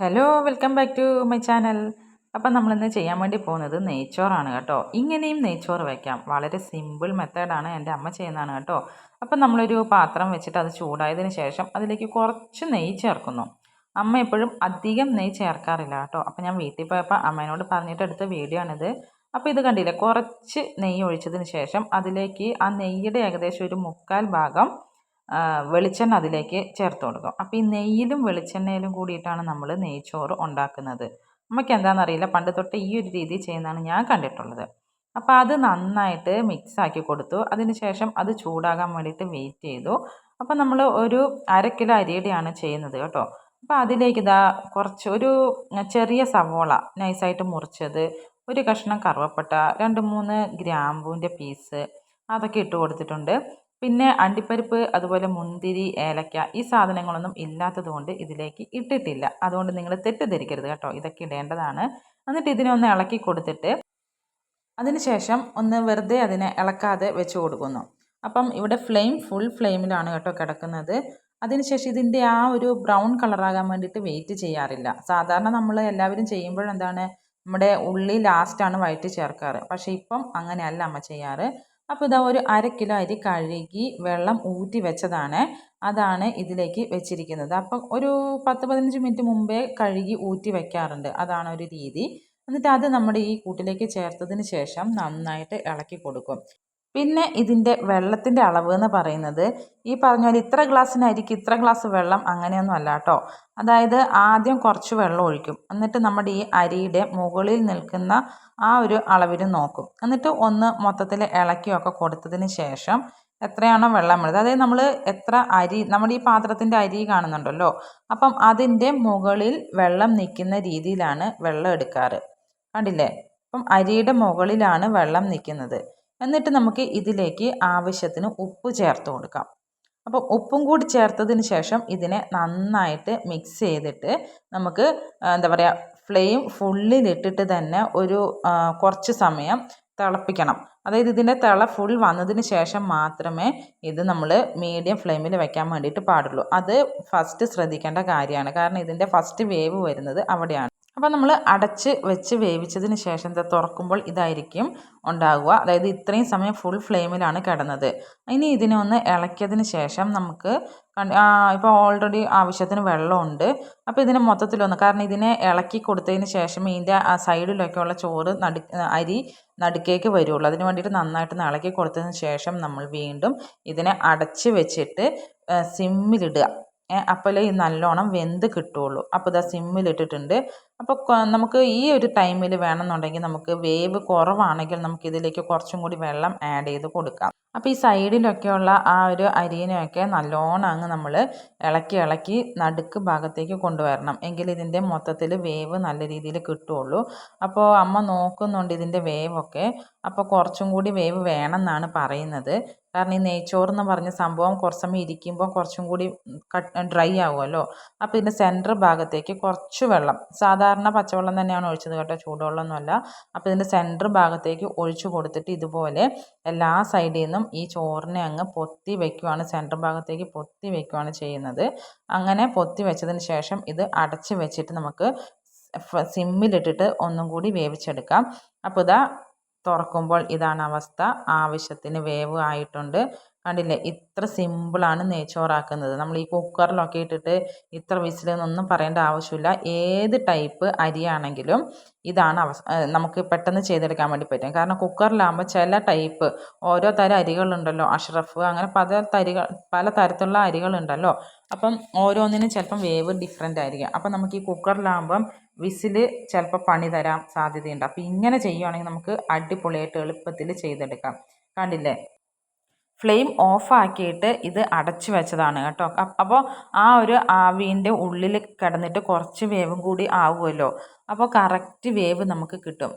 Hello welcome back to my channel അപ്പം നമ്മളിന്ന് ചെയ്യാൻ വേണ്ടി പോകുന്നത് നെയ്ച്ചോറാണ് കേട്ടോ. ഇങ്ങനെയും നെയ്ച്ചോറ് വയ്ക്കാം വളരെ സിമ്പിൾ മെത്തേഡാണ് എന്റെ അമ്മ ചെയ്യുന്നതാണ് കേട്ടോ. അപ്പം നമ്മളൊരു പാത്രം വെച്ചിട്ട് അത് ചൂടായതിന് ശേഷം അതിലേക്ക് കുറച്ച് നെയ്യ് ചേർക്കുന്നു. അമ്മ എപ്പോഴും അധികം നെയ്യ് ചേർക്കാറില്ല കേട്ടോ. അപ്പം ഞാൻ വീട്ടിൽ പോയപ്പോൾ അമ്മേനോട് പറഞ്ഞിട്ട് എടുത്ത വീഡിയോ ആണിത്. അപ്പോൾ ഇത് കണ്ടില്ല? കുറച്ച് നെയ്യ് ഒഴിച്ചതിന് ശേഷം അതിലേക്ക് ആ നെയ്യുടെ ഏകദേശം ഒരു മുക്കാൽ ഭാഗം വെളിച്ചെണ്ണ അതിലേക്ക് ചേർത്ത് കൊടുക്കും. അപ്പോൾ ഈ നെയ്യിലും വെളിച്ചെണ്ണയിലും കൂടിയിട്ടാണ് നമ്മൾ നെയ്ച്ചോറ് ഉണ്ടാക്കുന്നത്. നമുക്ക് എന്താണെന്നറിയില്ല. പണ്ട് തൊട്ട് ഈ ഒരു രീതി ചെയ്യുന്നതാണ് ഞാൻ കണ്ടിട്ടുള്ളത്. അപ്പോൾ അത് നന്നായിട്ട് മിക്സ് ആക്കി കൊടുത്തു. അതിനുശേഷം അത് ചൂടാകാൻ വേണ്ടിയിട്ട് വെയിറ്റ് ചെയ്തു. അപ്പോൾ നമ്മൾ ഒരു അര കിലോ അരിയുടെയാണ് ചെയ്യുന്നത് കേട്ടോ. അപ്പോൾ അതിലേക്ക് ഇതാ കുറച്ച് ഒരു ചെറിയ സവോള നൈസായിട്ട് മുറിച്ചത് ഒരു കഷ്ണം കറുവപ്പട്ട രണ്ട് മൂന്ന് ഗ്രാമ്പൂവിന്റെ പീസ് അതൊക്കെ ഇട്ട് കൊടുത്തിട്ടുണ്ട്. പിന്നെ അണ്ടിപ്പരിപ്പ് അതുപോലെ മുന്തിരി ഏലക്ക ഈ സാധനങ്ങളൊന്നും ഇല്ലാത്തതുകൊണ്ട് ഇതിലേക്ക് ഇട്ടിട്ടില്ല. അതുകൊണ്ട് നിങ്ങൾ തെറ്റിദ്ധരിക്കരുത് കേട്ടോ. ഇതൊക്കെ ഇടേണ്ടതാണ്. എന്നിട്ട് ഇതിനെ ഒന്ന് ഇളക്കി കൊടുത്തിട്ട് അതിനുശേഷം ഒന്ന് വെറുതെ അതിനെ ഇളക്കാതെ വെച്ച് കൊടുക്കുന്നു. അപ്പം ഇവിടെ ഫ്ലെയിം ഫുൾ ഫ്ലെയിമിലാണ് കേട്ടോ കിടക്കുന്നത്. അതിനുശേഷം ഇതിന്റെ ആ ഒരു ബ്രൗൺ കളറാകാൻ വേണ്ടിയിട്ട് വെയിറ്റ് ചെയ്യാറില്ല. സാധാരണ നമ്മൾ എല്ലാവരും ചെയ്യുമ്പോഴെന്താണ് നമ്മുടെ ഉള്ളി ലാസ്റ്റാണ് വയറ്റി ചേർക്കാറ്. പക്ഷേ ഇപ്പം അങ്ങനെയല്ല അമ്മ ചെയ്യാറ്. അപ്പോൾ ഇതാ ഒരു അര കിലോ അരി കഴുകി വെള്ളം ഊറ്റി വെച്ചതാണ്. അതാണ് ഇതിലേക്ക് വെച്ചിരിക്കുന്നത്. അപ്പം ഒരു പത്ത് പതിനഞ്ച് മിനിറ്റ് മുമ്പേ കഴുകി ഊറ്റി വെക്കാറുണ്ട്. അതാണ് ഒരു രീതി. എന്നിട്ട് അത് നമ്മുടെ ഈ കൂട്ടിലേക്ക് ചേർത്തതിന് ശേഷം നന്നായിട്ട് ഇളക്കി കൊടുക്കും. പിന്നെ ഇതിന്റെ വെള്ളത്തിന്റെ അളവ് എന്ന് പറയുന്നത് ഈ പറഞ്ഞ പോലെ ഇത്ര ഗ്ലാസ്സിന് അരിക്ക് ഇത്ര ഗ്ലാസ് വെള്ളം അങ്ങനെയൊന്നും അല്ല കേട്ടോ. അതായത് ആദ്യം കുറച്ച് വെള്ളം ഒഴിക്കും. എന്നിട്ട് നമ്മുടെ ഈ അരിയുടെ മുകളിൽ നിൽക്കുന്ന ആ ഒരു അളവിൽ നോക്കും. എന്നിട്ട് ഒന്ന് മൊത്തത്തിൽ ഇളക്കിയൊക്കെ കൊടുത്തതിന് ശേഷം എത്രയാണോ വെള്ളം വേണ്ടത് അതായത് നമ്മൾ എത്ര അരി നമ്മുടെ ഈ പാത്രത്തിന്റെ അരി കാണുന്നുണ്ടല്ലോ. അപ്പം അതിന്റെ മുകളിൽ വെള്ളം നിൽക്കുന്ന രീതിയിലാണ് വെള്ളം എടുക്കാറ്. കണ്ടില്ലേ? അപ്പം അരിയുടെ മുകളിലാണ് വെള്ളം നിൽക്കുന്നത്. എന്നിട്ട് നമുക്ക് ഇതിലേക്ക് ആവശ്യത്തിന് ഉപ്പ് ചേർത്ത് കൊടുക്കാം. അപ്പം ഉപ്പും കൂടി ചേർത്തതിന് ശേഷം ഇതിനെ നന്നായിട്ട് മിക്സ് ചെയ്തിട്ട് നമുക്ക് എന്താ പറയുക ഫ്ലെയിം ഫുള്ളിലിട്ടിട്ട് തന്നെ ഒരു കുറച്ച് സമയം തിളപ്പിക്കണം. അതായത് ഇതിന്റെ തിള ഫുൾ വന്നതിന് ശേഷം മാത്രമേ ഇത് നമ്മൾ മീഡിയം ഫ്ലെയിമിൽ വെക്കാൻ വേണ്ടിയിട്ട് പാടുള്ളൂ. അത് ഫസ്റ്റ് ശ്രദ്ധിക്കേണ്ട കാര്യമാണ്. കാരണം ഇതിന്റെ ഫസ്റ്റ് വേവ് വരുന്നത് അവിടെയാണ്. അപ്പോൾ നമ്മൾ അടച്ച് വെച്ച് വേവിച്ചതിന് ശേഷം തുറക്കുമ്പോൾ ഇതായിരിക്കും ഉണ്ടാകുക അതായത് ഇത്രയും സമയം ഫുൾ ഫ്ലെയിമിലാണ് കിടന്നത്. ഇനി ഇതിനെ ഒന്ന് ഇളക്കിയതിന് ശേഷം നമുക്ക് ഇപ്പോൾ ഓൾറെഡി ആവശ്യത്തിന് വെള്ളമുണ്ട്. അപ്പോൾ ഇതിനെ മൊത്തത്തിലൊന്ന് കാരണം ഇതിനെ ഇളക്കി കൊടുത്തതിന് ശേഷം ഇതിന്റെ ആ സൈഡിലൊക്കെയുള്ള ചോറ് നടു അരി നടുക്കേക്ക് വരുള്ളൂ. അതിന് വേണ്ടിയിട്ട് നന്നായിട്ട് ഇളക്കി കൊടുത്തതിന് ശേഷം നമ്മൾ വീണ്ടും ഇതിനെ അടച്ച് വെച്ചിട്ട് സിമ്മിലിടുക. അപ്പോഴേ നല്ലോണം വെന്ത് കിട്ടുകയുള്ളൂ അപ്പോൾ ഇതാ സിമ്മിലിട്ടിട്ടുണ്ട് അപ്പോൾ നമുക്ക് ഈ ഒരു ടൈമിൽ വേണമെന്നുണ്ടെങ്കിൽ നമുക്ക് വേവ് കുറവാണെങ്കിൽ നമുക്ക് ഇതിലേക്ക് കുറച്ചും കൂടി വെള്ളം ആഡ് ചെയ്ത് കൊടുക്കാം. അപ്പോൾ ഈ സൈഡിലൊക്കെയുള്ള ആ ഒരു അരിയിനെയൊക്കെ നല്ലോണം അങ്ങ് നമ്മൾ ഇളക്കി ഇളക്കി നടുക്ക് ഭാഗത്തേക്ക് കൊണ്ടുവരണം. എങ്കിൽ ഇതിന്റെ മൊത്തത്തിൽ വേവ് നല്ല രീതിയിൽ കിട്ടുള്ളൂ. അപ്പോൾ അമ്മ നോക്കുന്നുണ്ട് ഇതിന്റെ വേവൊക്കെ. അപ്പോൾ കുറച്ചും കൂടി വേവ് വേണമെന്നാണ് പറയുന്നത്. കാരണം ഈ നെയ്ച്ചോറ് എന്ന് പറഞ്ഞ സംഭവം കുറച്ച് സമയം ഇരിക്കുമ്പോൾ കുറച്ചും കൂടി ഡ്രൈ ആവുമല്ലോ. അപ്പോൾ ഇതിന്റെ സെന്റർ ഭാഗത്തേക്ക് കുറച്ച് വെള്ളം സാധാരണ പച്ചവെള്ളം തന്നെയാണ് ഒഴിച്ചത് കേട്ടോ ചൂടുവെള്ളമൊന്നുമല്ല. അപ്പോൾ ഇതിന്റെ സെന്റർ ഭാഗത്തേക്ക് ഒഴിച്ചു കൊടുത്തിട്ട് ഇതുപോലെ എല്ലാ സൈഡിൽ നിന്നും ഈ ചോറിനെ അങ്ങ് പൊത്തി വയ്ക്കുവാണ് സെന്റർ ഭാഗത്തേക്ക് പൊത്തി വയ്ക്കുവാണ് ചെയ്യുന്നത്. അങ്ങനെ പൊത്തി വെച്ചതിന് ശേഷം ഇത് അടച്ച് വെച്ചിട്ട് നമുക്ക് സിമ്മിലിട്ടിട്ട് ഒന്നും കൂടി വേവിച്ചെടുക്കാം. അപ്പോൾ ഇതാ തുറക്കുമ്പോൾ ഇതാണ് അവസ്ഥ. ആവശ്യത്തിന് വേവ് ആയിട്ടുണ്ട്. കണ്ടില്ലേ? ഇത്ര സിമ്പിളാണ് നെയ്ച്ചോറാക്കുന്നത്. നമ്മൾ ഈ കുക്കറിലൊക്കെ ഇട്ടിട്ട് ഇത്ര വിസിലെന്നൊന്നും പറയേണ്ട ആവശ്യമില്ല. ഏത് ടൈപ്പ് അരിയാണെങ്കിലും ഇതാണ് അവസ നമുക്ക് പെട്ടെന്ന് ചെയ്തെടുക്കാൻ വേണ്ടി പറ്റും. കാരണം കുക്കറിലാകുമ്പോൾ ചില ടൈപ്പ് ഓരോ തരം അരികളുണ്ടല്ലോ. അഷ്റഫ് അങ്ങനെ പല തരികൾ പല തരത്തിലുള്ള അരികളുണ്ടല്ലോ. അപ്പം ഓരോന്നിനും ചിലപ്പം വേവ് ഡിഫറെന്റ് ആയിരിക്കും. അപ്പം നമുക്ക് ഈ കുക്കറിലാകുമ്പം വിസിൽ ചിലപ്പോൾ പണി തരാൻ സാധ്യതയുണ്ട്. അപ്പോൾ ഇങ്ങനെ ചെയ്യുകയാണെങ്കിൽ നമുക്ക് അടിപൊളിയായിട്ട് എളുപ്പത്തിൽ ചെയ്തെടുക്കാം. കണ്ടില്ലേ? ഫ്ലെയിം ഓഫാക്കിയിട്ട് ഇത് അടച്ചു വെച്ചതാണ് കേട്ടോ. അപ്പോൾ ആ ഒരു ആവീന്റെ ഉള്ളിൽ കിടന്നിട്ട് കുറച്ച് വേവും കൂടി ആവുമല്ലോ. അപ്പോൾ കറക്റ്റ് വേവ് നമുക്ക് കിട്ടും.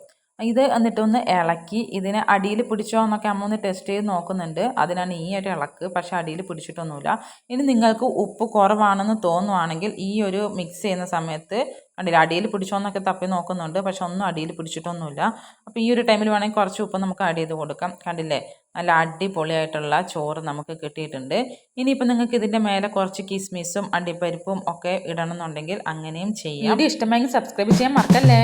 ഇത് എന്നിട്ട് ഒന്ന് ഇളക്കി ഇതിന് അടിയിൽ പിടിച്ചോ എന്നൊക്കെ അമ്മ ഒന്ന് ടെസ്റ്റ് ചെയ്ത് നോക്കുന്നുണ്ട്. അതിനാണ് ഈ ഒരു ഇളക്ക് പക്ഷേ അടിയിൽ പിടിച്ചിട്ടൊന്നുമില്ല. ഇനി നിങ്ങൾക്ക് ഉപ്പ് കുറവാണെന്ന് തോന്നുവാണെങ്കിൽ ഈ ഒരു മിക്സ് ചെയ്യുന്ന സമയത്ത് കണ്ടില്ല അടിയിൽ പിടിച്ചോ എന്നൊക്കെ തപ്പി നോക്കുന്നുണ്ട് പക്ഷെ ഒന്നും അടിയിൽ പിടിച്ചിട്ടൊന്നുമില്ല. അപ്പോൾ ഈ ഒരു ടൈമിൽ വേണമെങ്കിൽ കുറച്ച് ഉപ്പ് നമുക്ക് ആഡ് ചെയ്ത് കൊടുക്കാം. കണ്ടില്ലേ നല്ല അടിപൊളിയായിട്ടുള്ള ചോറ് നമുക്ക് കിട്ടിയിട്ടുണ്ട്. ഇനിയിപ്പോൾ നിങ്ങൾക്ക് ഇതിന്റെ മേലെ കുറച്ച് കിസ്മിസും അണ്ടിപ്പരിപ്പും ഒക്കെ ഇടണമെന്നുണ്ടെങ്കിൽ അങ്ങനെയും ചെയ്യാം. വീഡിയോ ഇഷ്ടമായെങ്കിൽ സബ്സ്ക്രൈബ് ചെയ്യാൻ മറക്കല്ലേ?